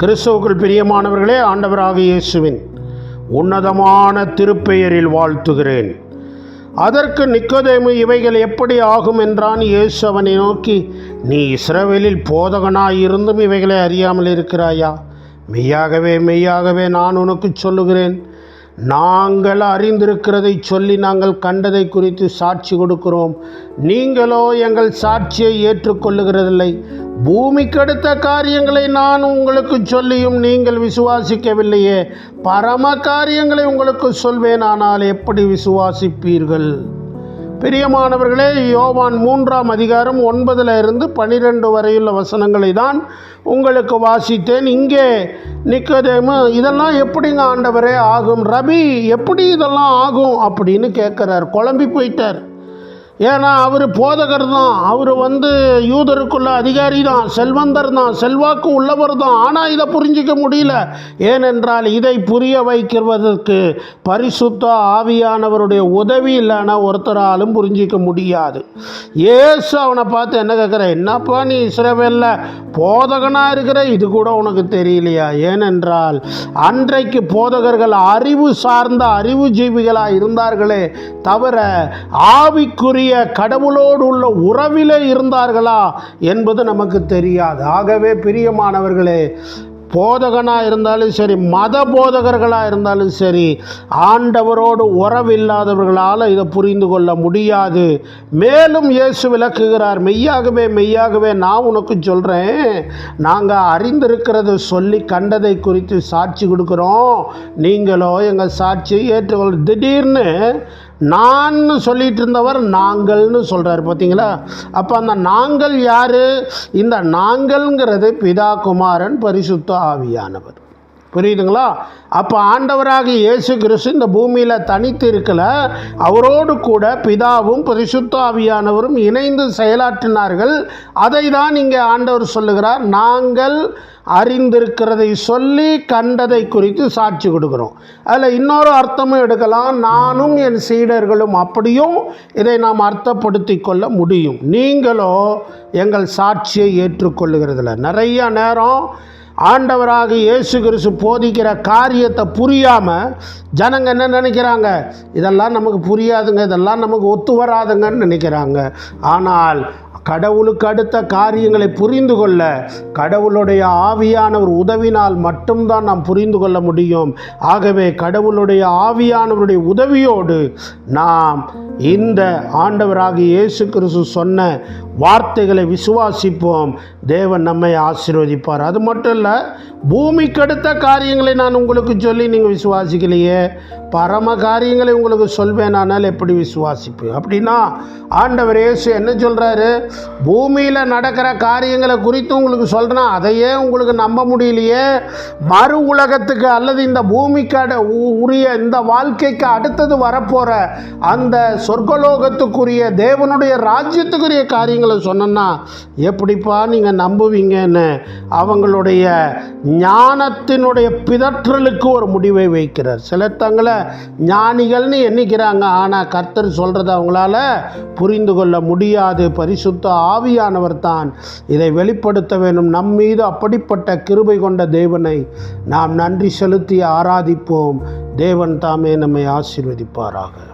கிறிஸ்தவுக்குள் பிரியமானவர்களே ஆண்டவராக இயேசுவின் உன்னதமான திருப்பெயரில் வாழ்த்துகிறேன். அதற்கு நிக்கதேமு இவைகள் எப்படி ஆகும் என்றான் இயேசு அவனை நோக்கி நீ இஸ்ரவேலில் போதகனாயிருந்தும் இவைகளை அறியாமல் இருக்கிறாயா? மெய்யாகவே மெய்யாகவே நான் உனக்கு சொல்லுகிறேன். நாங்கள் அறிந்திருக்கிறதை சொல்லி நாங்கள் கண்டதை குறித்து சாட்சி கொடுக்கிறோம். நீங்களோ எங்கள் சாட்சியை ஏற்றுக்கொள்ளுகிறதில்லை. பூமிக்கடுத்த காரியங்களை நான் உங்களுக்கு சொல்லியும் நீங்கள் விசுவாசிக்கவில்லையே. பரம காரியங்களை உங்களுக்கு சொல்வேன் ஆனால் எப்படி விசுவாசிப்பீர்கள்? பிரியமானவர்களே யோவான் மூன்றாம் அதிகாரம் ஒன்பதுல இருந்து பனிரெண்டு வரையுள்ள வசனங்களை தான் உங்களுக்கு வாசித்தேன். இங்கே நிற்கதேமு இதெல்லாம் எப்படிங்க ஆண்டவரே ஆகும்? ரபி எப்படி இதெல்லாம் ஆகும்? அப்படின்னு கேட்குறார். குழம்பி போயிட்டார். ஏன்னா அவர் போதகர் தான் அவர் வந்து யூதருக்குள்ள அதிகாரி தான் செல்வந்தர் தான் செல்வாக்கு உள்ளவர் தான் ஆனால் இதை புரிஞ்சிக்க முடியல. ஏனென்றால் இதை புரிய வைக்கிறதற்கு பரிசுத்த ஆவியானவருடைய உதவி இல்லைன்னா ஒருத்தராலும் புரிஞ்சிக்க முடியாது. ஏசு அவனை பார்த்து என்ன கேட்குற என்னப்பா நீ இஸ்ரேவேலில் போதகனாக இருக்கிற? இது கூட உனக்கு தெரியலையா? ஏனென்றால் அன்றைக்கு போதகர்கள் அறிவு சார்ந்த அறிவு ஜீவிகளாக இருந்தார்களே தவிர ஆவிக்குரிய கடவுளோடு உள்ள உறவிலே இருந்தார்களா என்பது நமக்கு தெரியாது. ஆகவே பிரியமானவர்களே போதகனாக இருந்தாலும் சரி மத போதகர்களாக இருந்தாலும் சரி ஆண்டவரோடு உறவில்லாதவர்களால் இதை புரிந்து கொள்ள முடியாது. மேலும் இயேசு விளக்குகிறார் மெய்யாகவே மெய்யாகவே நான் உனக்கு சொல்கிறேன் நாங்கள் அறிந்திருக்கிறத சொல்லி கண்டதை குறித்து சாட்சி கொடுக்குறோம். நீங்களோ எங்கள் சாட்சியை ஏற்றுக்கொள். திடீர்னு நான் சொல்லிட்டு இருந்தவர் நாங்கள்னு சொல்கிறார் பார்த்தீங்களா? அப்போ அந்த நாங்கள் யார்? இந்த நாங்கள்ங்கிறது பிதா குமாரன் பரிசுத்த ஆவியானவர். புரியுதுங்களா? அப்போ ஆண்டவராக இயேசு கிறிஸ்து இந்த பூமியில் தனித்து இருக்கல அவரோடு கூட பிதாவும் பரிசுத்தாவியானவரும் இணைந்து செயலாற்றினார்கள். அதை தான் இங்கே ஆண்டவர் சொல்லுகிறார். நாங்கள் அறிந்திருக்கிறதை சொல்லி கண்டதை குறித்து சாட்சி கொடுக்குறோம். அதில் இன்னொரு அர்த்தமும் எடுக்கலாம். நானும் என் சீடர்களும் அப்படியும் இதை நாம் அர்த்தப்படுத்தி கொள்ள முடியும். நீங்களோ எங்கள் சாட்சியை ஏற்றுக்கொள்ளுகிறதில்ல. நிறைய நேரம் ஆண்டவராக இயேசு கிறிஸ்து போதிக்கிற காரியத்தை புரியாமல் ஜனங்க என்ன நினைக்கிறாங்க? இதெல்லாம் நமக்கு புரியாதுங்க இதெல்லாம் நமக்கு ஒத்து வராதுங்கன்னு நினைக்கிறாங்க. ஆனால் கடவுளுக்கு அடுத்த காரியங்களை புரிந்து கொள்ள கடவுளுடைய ஆவியானவர் உதவினால் மட்டும்தான் நாம் புரிந்து கொள்ள முடியும். ஆகவே கடவுளுடைய ஆவியானவருடைய உதவியோடு நாம் இந்த ஆண்டவராக இயேசு கிறிஸ்து சொன்ன வார்த்தைகளை விசுவாசிப்போம். தேவன் நம்மை ஆசீர்வதிப்பார். அது மட்டும் இல்லை பூமிக்கு அடுத்த காரியங்களை நான் உங்களுக்கு சொல்லி நீங்கள் விசுவாசிக்கலையே. பரம காரியங்களை உங்களுக்கு சொல்வேனானால் எப்படி விசுவாசிப்பு? அப்படின்னா ஆண்டவர் இயேசு என்ன சொல்கிறாரு பூமியில் நடக்கிற காரியங்களை குறித்து உங்களுக்கு சொல்கிறேன் அதையே உங்களுக்கு நம்ப முடியலையே. மறு உலகத்துக்கு அல்லது இந்த பூமிக்கு அட உ- உரிய இந்த வாழ்க்கைக்கு அடுத்தது வரப்போகிற அந்த சொர்க்கலோகத்துக்குரிய தேவனுடைய ராஜ்யத்துக்குரிய காரியங்களை சொன்னேன்னா எப்படிப்பா நீங்கள் நம்புவீங்கன்னு அவங்களுடைய ஞானத்தினுடைய பிதற்றலுக்கு ஒரு முடிவை வைக்கிறார். சில தங்களை ஞானிகள்னு எண்ணிக்கிறாங்க ஆனால் கர்த்தர் சொல்கிறத அவங்களால புரிந்து கொள்ள முடியாது. பரிசுத்த ஆவியானவர் தான் இதை வெளிப்படுத்த வேண்டும். நம் மீது அப்படிப்பட்ட கிருபை கொண்ட தேவனை நாம் நன்றி செலுத்தி ஆராதிப்போம். தேவன் தாமே நம்மை ஆசீர்வதிப்பாராக.